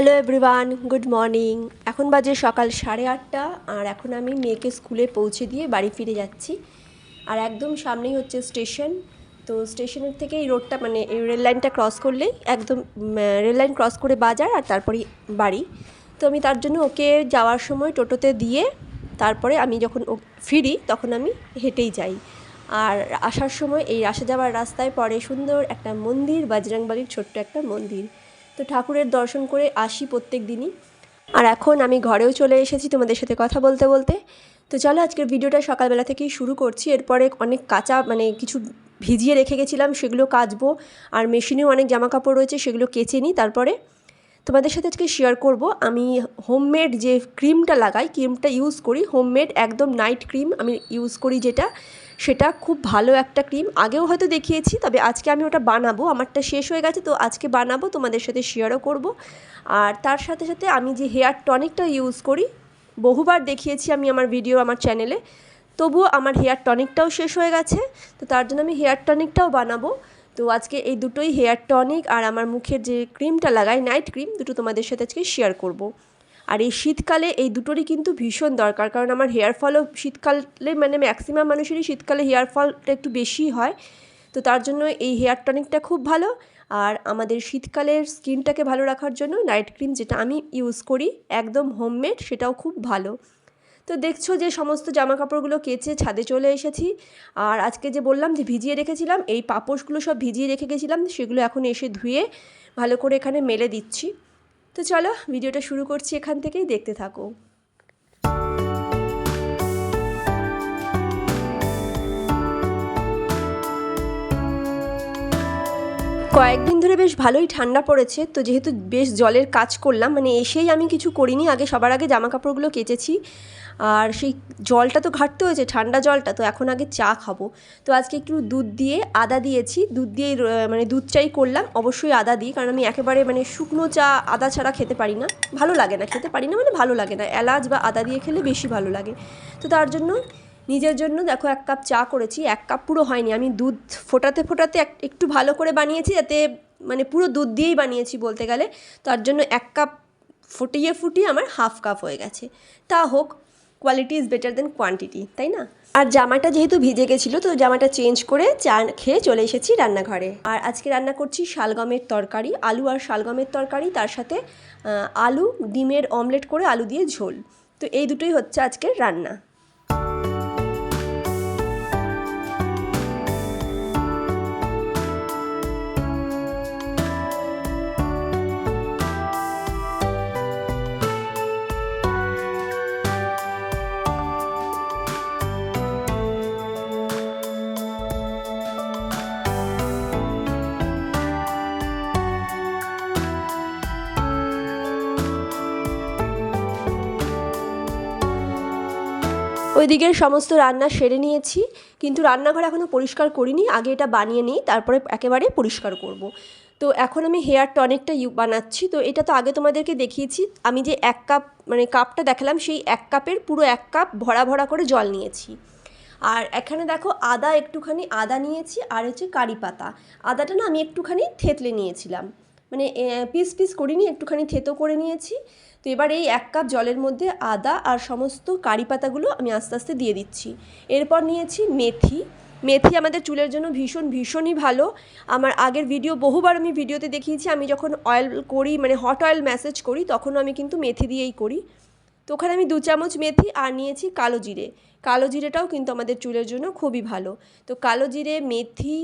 Hello everyone good morning এখন বাজে সকাল সাড়ে আটটা, আর এখন আমি মেয়েকে স্কুলে পৌঁছে দিয়ে বাড়ি ফিরে যাচ্ছি। আর একদম সামনেই হচ্ছে স্টেশন। তো স্টেশনের থেকে এই রোডটা মানে এই রেল লাইনটা ক্রস করলেই একদম রেল লাইন ক্রস করে বাজার আর তারপরেই বাড়ি। তো আমি তার জন্য ওকে যাওয়ার সময় টোটোতে দিয়ে তারপরে আমি যখন ও ফিরি, তখন আমি হেঁটেই যাই। আর আসার সময় এই আসা যাওয়ার রাস্তায় পড়ে সুন্দর একটা মন্দির, বাজরাংবালির ছোট্ট একটা মন্দির। তো ঠাকুরের দর্শন করে আসি প্রত্যেক দিনই। আর এখন আমি ঘরেও চলে এসেছি তোমাদের সাথে কথা বলতে বলতে। তো চলো আজকের ভিডিওটা সকালবেলা থেকেই শুরু করছি। এরপরে অনেক কাঁচা মানে কিছু ভিজিয়ে রেখে গেছিলাম, সেগুলো কাচবো। আর মেশিনেও অনেক জামা কাপড় রয়েছে, সেগুলো কেচে নিই তারপরে। তোমাদের সাথে আজকে শেয়ার করব। আমি হোমমেড যে ক্রিমটা লাগাই ক্রিমটা ইউজ করি হোমমেড একদম নাইট ক্রিম আমি ইউজ করি যেটা, সেটা খুব ভালো একটা ক্রিম আগেও হয়তো দেখিয়েছি, তবে আজকে আমি ওটা বানাবো। আমারটা শেষ হয়ে গেছে, তো আজকে বানাবো, তোমাদের সাথে শেয়ারও করব। আর তার সাথে সাথে আমি যে হেয়ার টনিকটা ইউজ করি, বহুবার দেখিয়েছি আমি আমার ভিডিও আমার চ্যানেলে তবুও আমার হেয়ার টনিকটাও শেষ হয়ে গেছে, তো তার জন্য আমি হেয়ার টনিকটাও বানাবো। তো আজকে এই দুটোই হেয়ার টনিক আর আমার মুখের যে ক্রিমটা লাগাই, নাইট ক্রিম, দুটো তোমাদের সাথে আজকে শেয়ার করব। আর এই শীতকালে এই দুটোরই কিন্তু ভীষণ দরকার, কারণ আমার হেয়ার ফলও শীতকালে মানে ম্যাক্সিমাম মানুষেরই শীতকালে হেয়ার ফলটা একটু বেশি হয়। তো তার জন্য এই হেয়ার টনিকটা খুব ভালো। আর আমাদের শীতকালের স্কিনটাকে ভালো রাখার জন্য নাইট ক্রিম যেটা আমি ইউজ করি, একদম হোমমেড সেটাও খুব ভালো। তো দেখছ যে সমস্ত জামা কাপড়গুলো কেচে ছাদে চলে এসেছি। আর আজকে যে বললাম যে ভিজিয়ে রেখেছিলাম, এই পাপোশগুলো সব ভিজিয়ে রেখে গেছিলাম, সেগুলো এখন এসে ধুয়ে ভালো করে এখানে মেলে দিচ্ছি। তো চলো, ভিডিওটা শুরু করছি এখান থেকেই, দেখতে থাকো। কয়েকদিন ধরে বেশ ভালোই ঠান্ডা পড়েছে, তো যেহেতু বেশ জলের কাজ করলাম মানে এসেই আমি কিছু করিনি, আগে সবার আগে জামা কাপড়গুলো কেচেছি। আর সেই জলটা তো ঘাটতে হয়েছে, ঠান্ডা জলটা, তো এখন আগে চা খাব। তো আজকে একটু দুধ দিয়ে আদা দিয়েছি, দুধ দিয়ে মানে দুধ চাই করলাম, অবশ্যই আদা দিই, কারণ আমি একেবারে মানে শুকনো চা, আদা ছাড়া খেতে পারি না। ভালো লাগে না, খেতে পারি না মানে ভালো লাগে না, এলাচ বা আদা দিয়ে খেলে বেশি ভালো লাগে। তো তার জন্য নিজের জন্য দেখো এক কাপ চা করেছি, এক কাপ পুরো হয়নি, আমি দুধ ফোটাতে ফোটাতে একটু ভালো করে বানিয়েছি, যাতে মানে পুরো দুধ দিয়েই বানিয়েছি বলতে গেলে। তার জন্য এক কাপ ফুটিয়ে ফুটিয়ে আমার হাফ কাপ হয়ে গেছে। তা হোক quality is better than quantity তাই না? আর জামাটা যেহেতু ভিজে গেছিল, তো জামাটা চেঞ্জ করে চা খেয়ে চলে এসেছি রান্নাঘরে। আর আজকে রান্না করছি শালগমের তরকারি, আলু আর শালগমের তরকারি, তার সাথে আলু, ডিমের অমলেট করে আলু দিয়ে ঝোল। তো এই দুটোই হচ্ছে আজকের রান্না। ওইদিকের সমস্ত রান্না সেরে নিয়েছি, কিন্তু রান্নাঘর এখনও পরিষ্কার করিনি, আগে এটা বানিয়ে নিই, তারপরে একেবারে পরিষ্কার করব। তো এখন আমি হেয়ার টনিকটা ইউ বানাচ্ছি, তো এটা তো আগে তোমাদেরকে দেখিয়েছি, আমি যে এক কাপ মানে কাপটা দেখালাম, সেই এক কাপের পুরো এক কাপ ভরা ভরা করে জল নিয়েছি। আর এখানে দেখো আদা একটুখানি আদা নিয়েছি, আর হচ্ছে কারি পাতা। আদাটা না আমি একটুখানি থেতলে নিয়েছিলাম। মানে পিস পিস করিনি, একটুখানি থেতো করে নিয়েছি। তো এবার এই এক কাপ জলের মধ্যে আদা আর সমস্ত কারি পাতাগুলো আমি আস্তে আস্তে দিয়ে দিচ্ছি। এরপর নিয়েছি মেথি। মেথি আমাদের চুলের জন্য ভীষণ, ভীষণই ভালো। আমার আগের ভিডিও বহুবার আমি ভিডিওতে দেখিয়েছি, আমি যখন অয়েল করি মানে হট অয়েল ম্যাসেজ করি, তখনও আমি কিন্তু মেথি দিয়েই করি। তো ওখানে আমি দু চামচ মেথি আর নিয়েছি কালো জিরে। কালো জিরেটাও কিন্তু আমাদের চুলের জন্য খুবই ভালো। তো কালো জিরে, মেথি,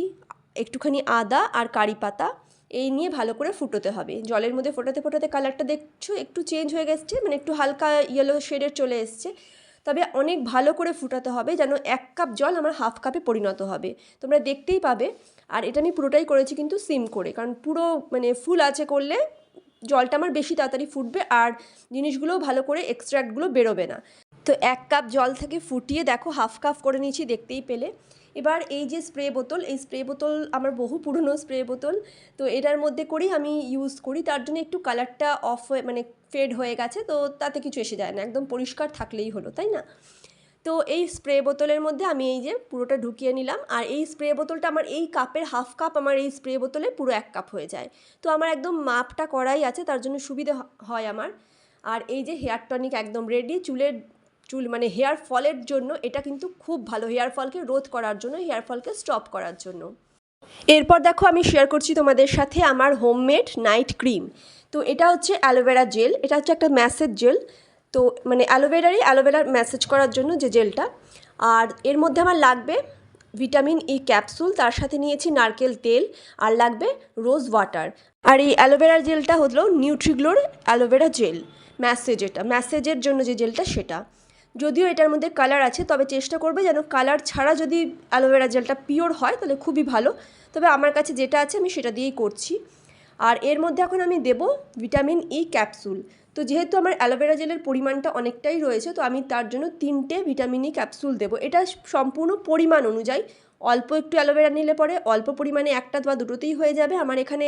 একটুখানি আদা আর কারি পাতা। এই নিয়ে ভালো করে ফুটোতে হবে। জলের মধ্যে ফোটাতে ফোটাতে কালারটা দেখছ, একটু চেঞ্জ হয়ে গেছে মানে একটু হালকা ইয়েলো শেডের চলে এসছে। তবে অনেক ভালো করে ফুটাতে হবে যেন এক কাপ জল আমার হাফ কাপে পরিণত হবে। তোমরা দেখতেই পাবে। আর এটা আমি পুরোটাই করেছি কিন্তু সিম করে, কারণ পুরো মানে ফুল আছে করলে জলটা আমার বেশি তাড়াতাড়ি ফুটবে আর জিনিসগুলোও ভালো করে এক্সট্র্যাক্টগুলো বেরোবে না। তো এক কাপ জল থেকে ফুটিয়ে দেখো, হাফ কাপ করে নিয়েছি, দেখতেই পেলে। এবার এই যে স্প্রে বোতল, এই স্প্রে বোতল আমার বহু পুরনো স্প্রে বোতল, তো এটার মধ্যে করেই আমি ইউজ করি। তার জন্য একটু কালারটা অফ হয়ে মানে ফেড হয়ে গেছে, তো তাতে কিছু এসে যায় না, একদম পরিষ্কার থাকলেই হলো, তাই না? তো এই স্প্রে বোতলের মধ্যে আমি এই যে পুরোটা ঢুকিয়ে নিলাম, আর এই স্প্রে বোতলটা আমার এই কাপের হাফ কাপ আমার এই স্প্রে বোতলে পুরো এক কাপ হয়ে যায়। তো আমার একদম মাপটা করাই আছে, তার জন্য সুবিধে হয় আমার। আর এই যে হেয়ার টনিক একদম রেডি চুলের চুল মানে হেয়ার ফলের জন্য এটা কিন্তু খুব ভালো হেয়ার ফলকে রোধ করার জন্য হেয়ার ফলকে স্টপ করার জন্য। এরপর দেখো আমি শেয়ার করছি তোমাদের সাথে আমার হোমমেড নাইট ক্রিম তো এটা হচ্ছে অ্যালোভেরা জেল এটা হচ্ছে একটা ম্যাসেজ জেল তো মানে অ্যালোভেরারই অ্যালোভেরার ম্যাসেজ করার জন্য যে জেলটা আর এর মধ্যে আমার লাগবে ভিটামিন ই ক্যাপসুল তার সাথে নিয়েছি নারকেল তেল, আর লাগবে রোজ ওয়াটার আর এই অ্যালোভেরার জেলটা হলো নিউট্রিগ্লোর অ্যালোভেরা জেল ম্যাসেজ এটা ম্যাসেজের জন্য যে জেলটা সেটা। যদিও এটার মধ্যে কালার আছে, তবে চেষ্টা করবে যেন কালার ছাড়া যদি অ্যালোভেরা জেলটা পিওর হয়, তাহলে খুবই ভালো। তবে আমার কাছে যেটা আছে, আমি সেটা দিয়েই করছি। আর এর মধ্যে এখন আমি দেব ভিটামিন ই ক্যাপসুল তো যেহেতু আমার অ্যালোভেরা জেলের পরিমাণটা অনেকটাই রয়েছে, তো আমি তার জন্য তিনটে ভিটামিন ই ক্যাপসুল দেবো। এটা সম্পূর্ণ পরিমাণ অনুযায়ী। অল্প একটু অ্যালোভেরা নিলে পরে, অল্প পরিমাণে একটা বা দুটোতেই হয়ে যাবে। আমার এখানে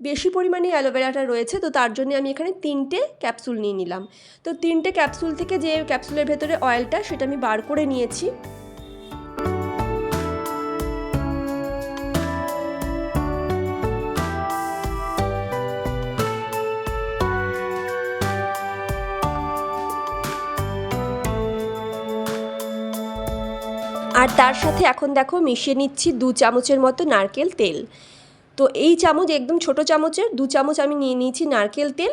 বেশি পরিমাণে অ্যালোভেরাটা রয়েছে, তো তার জন্য আমি এখানে তিনটে ক্যাপসুল নিয়ে নিলাম। তো তিনটে ক্যাপসুল থেকে যে ক্যাপসুলের ভেতরে অয়েলটা, সেটা আমি বার করে নিয়েছি। আর তার সাথে এখন দেখো মিশিয়ে নিচ্ছি দু চামচের মতো নারকেল তেল। তো এই চামচ, একদম ছোট চামচের, দু চামচ আমি নিয়ে নিয়েছি নারকেল তেল,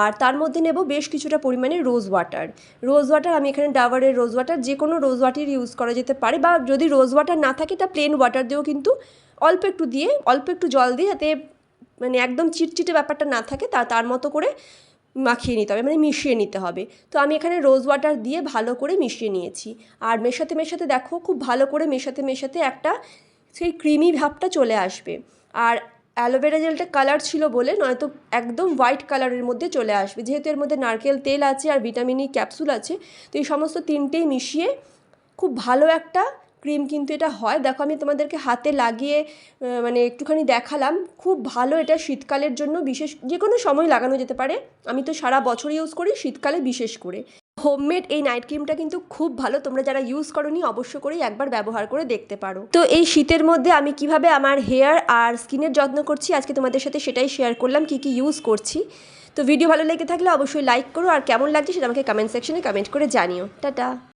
আর তার মধ্যে নেব বেশ কিছুটা পরিমাণে রোজ ওয়াটার রোজ ওয়াটার আমি এখানে ডাবারের রোজ ওয়াটার যে কোনো রোজ ওয়াটার ইউজ করা যেতে পারে, বা যদি রোজ ওয়াটার না থাকে তা প্লেন ওয়াটার দিয়েও কিন্তু অল্প একটু দিয়ে, অল্প একটু জল দিয়ে যাতে মানে একদম চিটচিটে ব্যাপারটা না থাকে, তা, তার মতো করে মাখিয়ে নিতে হবে মানে মিশিয়ে নিতে হবে। তো আমি এখানে রোজ ওয়াটার দিয়ে ভালো করে মিশিয়ে নিয়েছি। আর মেশাতে মেশাতে দেখো, খুব ভালো করে মেশাতে মেশাতে একটা সেই ক্রিমি ভাবটা চলে আসবে। আর অ্যালোভেরা জেলটা কালার ছিল বলে নয়তো একদম হোয়াইট কালারের মধ্যে চলে আসবে। যেহেতু এর মধ্যে নারকেল তেল আছে আর ভিটামিন ই ক্যাপসুল আছে, তো এই সমস্ত তিনটেই মিশিয়ে খুব ভালো একটা ক্রিম কিন্তু এটা হয়। দেখো আমি তোমাদেরকে হাতে লাগিয়ে মানে একটুখানি দেখালাম। খুব ভালো এটা শীতকালের জন্য, বিশেষ যে কোনো সময় লাগানো যেতে পারে। আমি তো সারা বছর ইউজ করি শীতকালে বিশেষ করে। হোমমেড এই নাইট ক্রিমটা কিন্তু খুব ভালো। তোমরা যারা ইউজ করনি, অবশ্য করেই একবার ব্যবহার করে দেখতে পারো। তো এই শীতের মধ্যে আমি কীভাবে আমার হেয়ার আর স্কিনের যত্ন করছি, আজকে তোমাদের সাথে সেটাই শেয়ার করলাম, কি কি ইউজ করছি। তো ভিডিও ভালো লেগে থাকলে অবশ্যই লাইক করো, আর কেমন লাগছে সেটা আমাকে কমেন্ট সেকশনে কমেন্ট করে জানিও। টাটা!